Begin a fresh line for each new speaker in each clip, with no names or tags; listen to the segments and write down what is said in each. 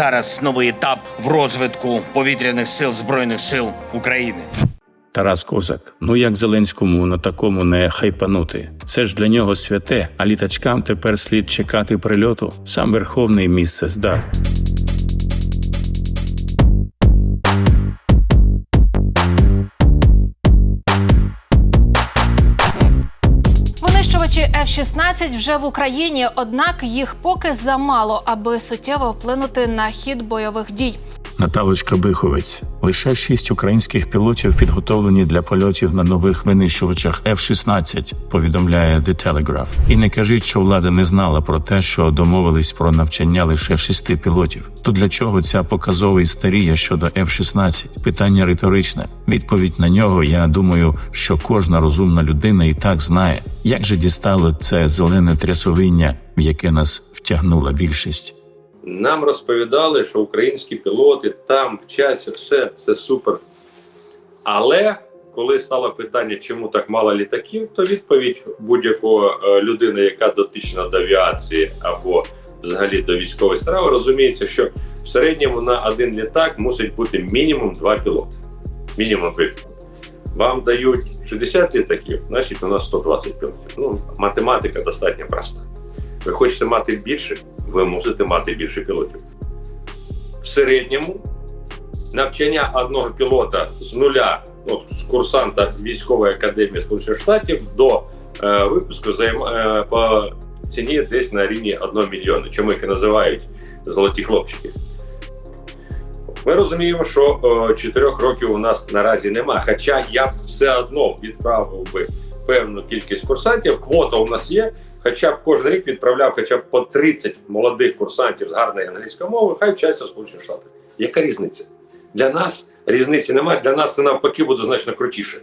зараз новий етап в розвитку повітряних сил збройних сил України.
Тарас Козак. Ну як Зеленському на такому не хайпанути? Це ж для нього святе, а літачкам тепер слід чекати прильоту. Сам верховний місце здав.
F-16 вже в Україні, однак їх поки замало, аби суттєво вплинути на хід бойових дій.
Наталочка Биховець. Лише шість українських пілотів підготовлені для польотів на нових винищувачах F-16, повідомляє The Telegraph. І не кажіть, що влада не знала про те, що домовились про навчання лише шести пілотів. То для чого ця показова істерія щодо F-16? Питання риторичне. Відповідь на нього, я думаю, що кожна розумна людина і так знає, як же дістало це зелене трясовиння, в яке нас втягнула більшість.
Нам розповідали, що українські пілоти там вчаться, все, все супер. Але коли стало питання, чому так мало літаків, то відповідь будь-якого е, людини, яка дотична до авіації або взагалі до військової справи, розуміється, що в середньому на один літак мусить бути мінімум два пілоти. Мінімум два пілоти. Вам дають 60 літаків, значить у нас 120 пілотів. Ну, математика достатньо проста. Ви хочете мати більше, ви мусите мати більше пілотів. В середньому навчання одного пілота з нуля, от з курсанта військової академії Сполучених Штатів до е, випуску займ, е, по ціні десь на рівні 1 мільйона. Чому їх і називають золоті хлопчики? Ми розуміємо, що е, 4 років у нас наразі нема. Хоча я все одно відправив би певну кількість курсантів. Квота у нас є. Хоча б кожен рік відправляв хоча б по 30 молодих курсантів з гарної англійської мови, хай вчаться в Сполучених Штатах. Яка різниця? Для нас різниці немає, для нас це навпаки буде значно крутіше.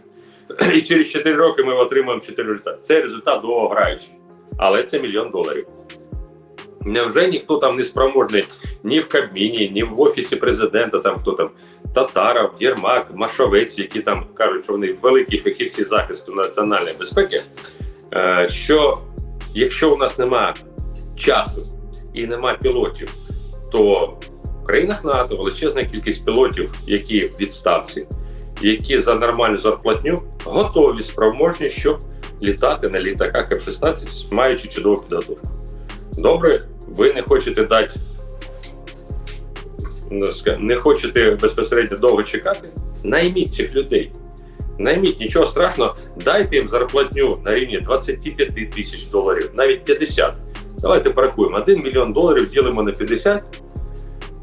І через 4 роки ми отримаємо 4 результати. Це результат довгограючий. Але це мільйон доларів. Невже ніхто там не спроможний ні в Кабміні, ні в офісі президента, там хто там Татаров, Єрмак, Машовець, які там кажуть, що вони великі фахівці захисту національної безпеки. е, Що якщо у нас немає часу і немає пілотів, то в країнах НАТО величезна кількість пілотів, які відставці, які за нормальну зарплатню готові спроможні, щоб літати на літаках F-16, маючи чудову підготовку. Добре, ви не хочете дати, ну, не хочете безпосередньо довго чекати, найміть цих людей. Найміть нічого страшного, дайте їм зарплатню на рівні 25 тисяч доларів, навіть 50. Давайте порахуємо. 1 мільйон доларів ділимо на 50.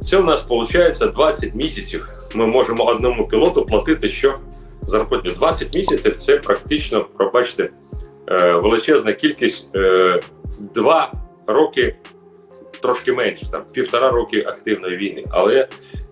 Це у нас виходить 20 місяців. Ми можемо одному пілоту платити що зарплатню. 20 місяців це практично, пробачте, е, величезна кількість. Е, Два роки трошки менше, там півтора роки активної війни. Але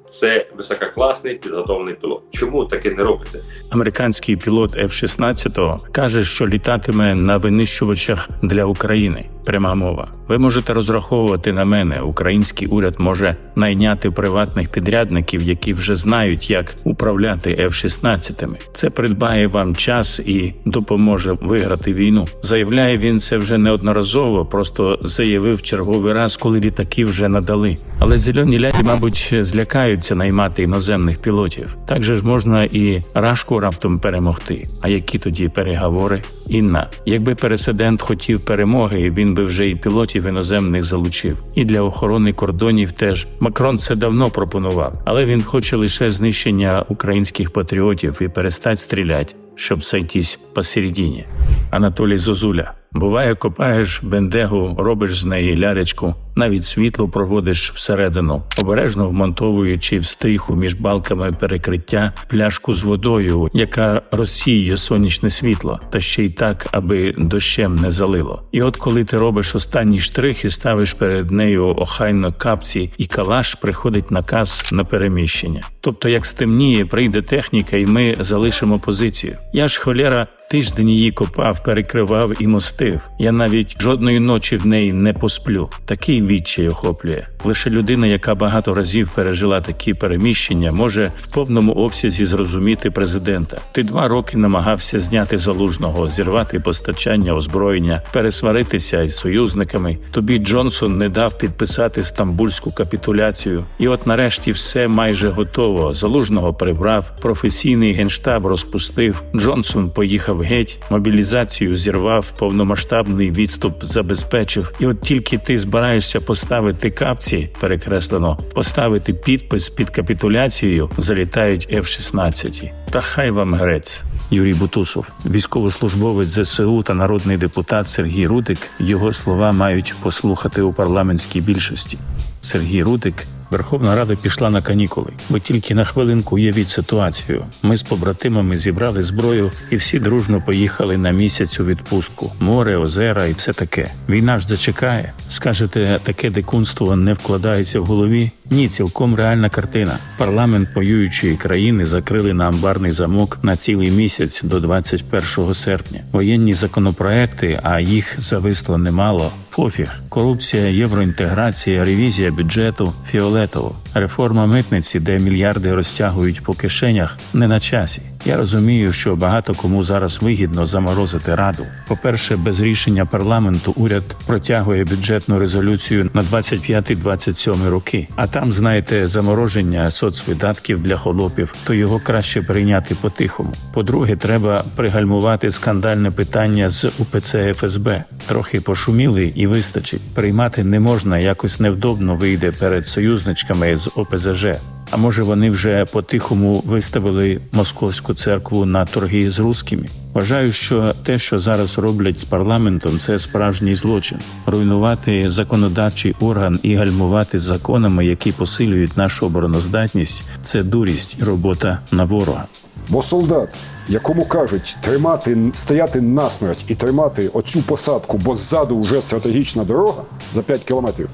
це висококласний підготовлений пілот. Чому таке не робиться?
Американський пілот F-16 каже, що літатиме на винищувачах для України. Пряма мова. Ви можете розраховувати на мене. Український уряд може найняти приватних підрядників, які вже знають, як управляти F-16. Це придбає вам час і допоможе виграти війну. Заявляє він це вже неодноразово, просто заявив черговий раз, коли літаки вже надали. Але зелені ляді, мабуть, злякаються наймати іноземних пілотів. Так же ж можна і рашку раптом перемогти. А які тоді переговори? Інна, якби пересидент хотів перемоги, він би вже і пілотів іноземних залучив. І для охорони кордонів теж. Макрон це давно пропонував, але він хоче лише знищення українських патріотів і перестать стріляти, щоб сайтись посередині. Анатолій Зозуля. Буває, копаєш бендегу, робиш з неї ляречку, навіть світло проводиш всередину, обережно вмонтовуючи в стріху між балками перекриття пляшку з водою, яка розсіює сонячне світло, та ще й так, аби дощем не залило. І от коли ти робиш останній штрих і ставиш перед нею охайно капці, і калаш приходить наказ на переміщення. Тобто, як стемніє, прийде техніка, і ми залишимо позицію. Я ж холєра Тиждень її копав, перекривав і мостив. Я навіть жодної ночі в неї не посплю. Такий відчай охоплює. Лише людина, яка багато разів пережила такі переміщення, може в повному обсязі зрозуміти президента. Ти два роки намагався зняти залужного, зірвати постачання озброєння, пересваритися із союзниками. Тобі Джонсон не дав підписати стамбульську капітуляцію. І от нарешті все майже готово. Залужного прибрав, професійний генштаб розпустив. Джонсон поїхав геть, мобілізацію зірвав, повномасштабний відступ забезпечив. І от тільки ти збираєшся поставити капці, перекреслено, поставити підпис під капітуляцією, залітають F-16. Та хай вам грець. Юрій Бутусов, військовослужбовець ЗСУ та народний депутат Сергій Рудик. Його слова мають послухати у парламентській більшості. Сергій Рудик. Верховна Рада пішла на канікули. Ви тільки на хвилинку уявіть ситуацію. Ми з побратимами зібрали зброю і всі дружно поїхали на місяць у відпустку. Море, озера і все таке. Війна ж зачекає. Скажете, таке дикунство не вкладається в голові? Ні, цілком реальна картина. Парламент воюючої країни закрили на амбарний замок на цілий місяць до 21 серпня. Воєнні законопроекти, а їх зависло немало. Пофіг, корупція, євроінтеграція, ревізія бюджету, фіолетово, реформа митниці, де мільярди розтягують по кишенях, не на часі. Я розумію, що багато кому зараз вигідно заморозити раду. По-перше, без рішення парламенту уряд протягує бюджетну резолюцію на 25-27 роки. А там, знаєте, замороження соцвидатків для холопів, то його краще прийняти по-тихому. По-друге, треба пригальмувати скандальне питання з УПЦ ФСБ. Трохи пошуміли і вистачить. Приймати не можна, якось невдобно вийде перед союзничками з ОПЗЖ. А може вони вже по-тихому виставили московську церкву на торги з рускими? Вважаю, що те, що зараз роблять з парламентом, це справжній злочин. Руйнувати законодавчий орган і гальмувати законами, які посилюють нашу обороноздатність, це дурість, робота на ворога.
Бо солдат, якому кажуть тримати, стояти насмерть і тримати оцю посадку, бо ззаду вже стратегічна дорога за 5 кілометрів.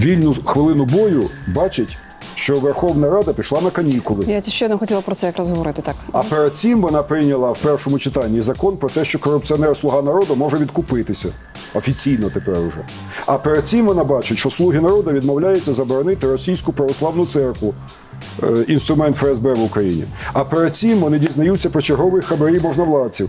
Вільну хвилину бою бачить, що Верховна Рада пішла на канікули.
Я щойно хотіла про це якраз говорити. Так
А перед цим вона прийняла в першому читанні закон про те, що корупціонер слуга народу може відкупитися. Офіційно тепер уже. А перед цим вона бачить, що слуги народу відмовляються заборонити російську православну церкву, е, інструмент ФСБ в Україні. А перед цим вони дізнаються про чергових хабарі можновладців.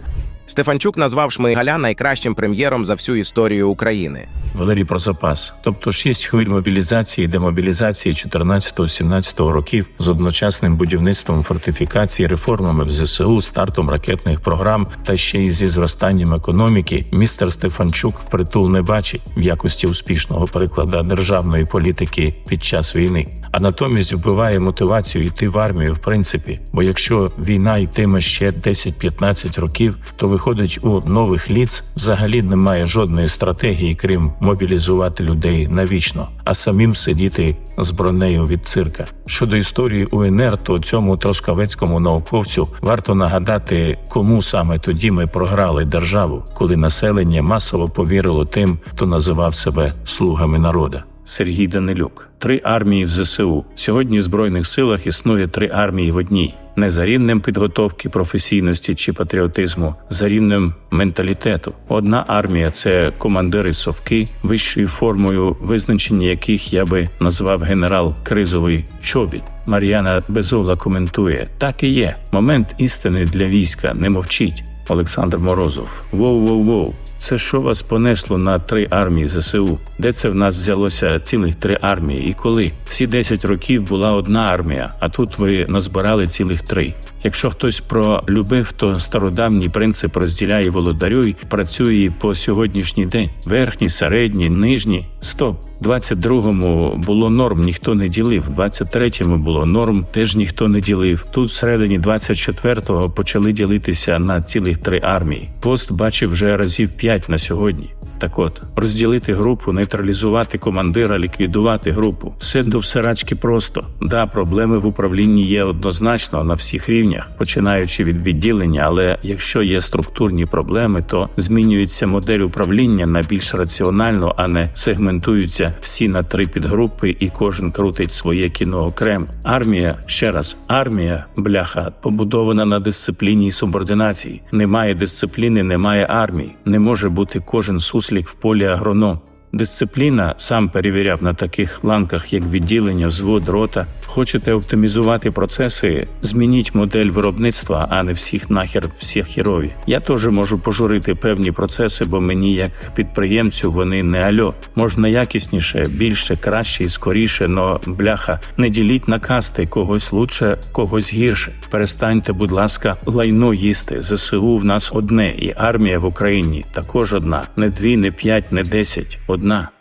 Стефанчук назвав Шмигаля найкращим прем'єром за всю історію України.
Валерій про запас, тобто шість хвиль мобілізації, демобілізації 14-17 років з одночасним будівництвом фортифікацій, реформами в ЗСУ, стартом ракетних програм та ще й зі зростанням економіки. Містер Стефанчук впритул не бачить в якості успішного прикладу державної політики під час війни, а натомість вбиває мотивацію йти в армію в принципі. Бо якщо війна йтиме ще 10-15 років, то виходить у нових ліц взагалі немає жодної стратегії, крім мобілізувати людей навічно, а самим сидіти з бронею від цирка. Щодо історії УНР, то цьому троскавецькому науковцю варто нагадати, кому саме тоді ми програли державу, коли населення масово повірило тим, хто називав себе слугами народа. Сергій Данилюк, три армії в ЗСУ. Сьогодні в збройних силах існує три армії в одній. Не за рівнем підготовки, професійності чи патріотизму, за рівнем менталітету. Одна армія це командири совки, вищою формою визначення яких я би назвав генерал кризовий чобіт. Мар'яна Безола коментує: так і є. Момент істини для війська не мовчить. Олександр Морозов. Воу-воу-воу. Це що вас понесло на три армії ЗСУ? Де це в нас взялося цілих три армії? І коли всі 10 років була одна армія, а тут ви назбирали цілих три. Якщо хтось пролюбив, то стародавній принцип розділяє володарюй працює по сьогоднішній день. Верхні, середні, нижні. Стоп. 22-му було норм, ніхто не ділив. 23-му було норм, теж ніхто не ділив. Тут всередині 24-го почали ділитися на цілих три армії. Пост бачив вже разів п'ять на сьогодні. Так от, розділити групу, нейтралізувати командира, ліквідувати групу. Все до всерачки просто. Да, проблеми в управлінні є однозначно на всіх рівнях, починаючи від відділення, але якщо є структурні проблеми, то змінюється модель управління на більш раціональну, а не сегментуються всі на три підгрупи, і кожен крутить своє кіно окремо. Армія ще раз, армія, бляха, побудована на дисципліні і субординації. Немає дисципліни, немає армії. Не може бути кожен суслік в полі агроном. Дисципліна сам перевіряв на таких ланках, як відділення, взвод, рота. Хочете оптимізувати процеси? Змініть модель виробництва, а не всіх нахер всіх хірові. Я теж можу пожурити певні процеси, бо мені, як підприємцю, вони не альо. Можна якісніше, більше, краще і скоріше, но бляха, не діліть на касти когось лучше, когось гірше. Перестаньте, будь ласка, лайно їсти. ЗСУ в нас одне, і армія в Україні також одна. Не дві, не п'ять, не десять. Одна.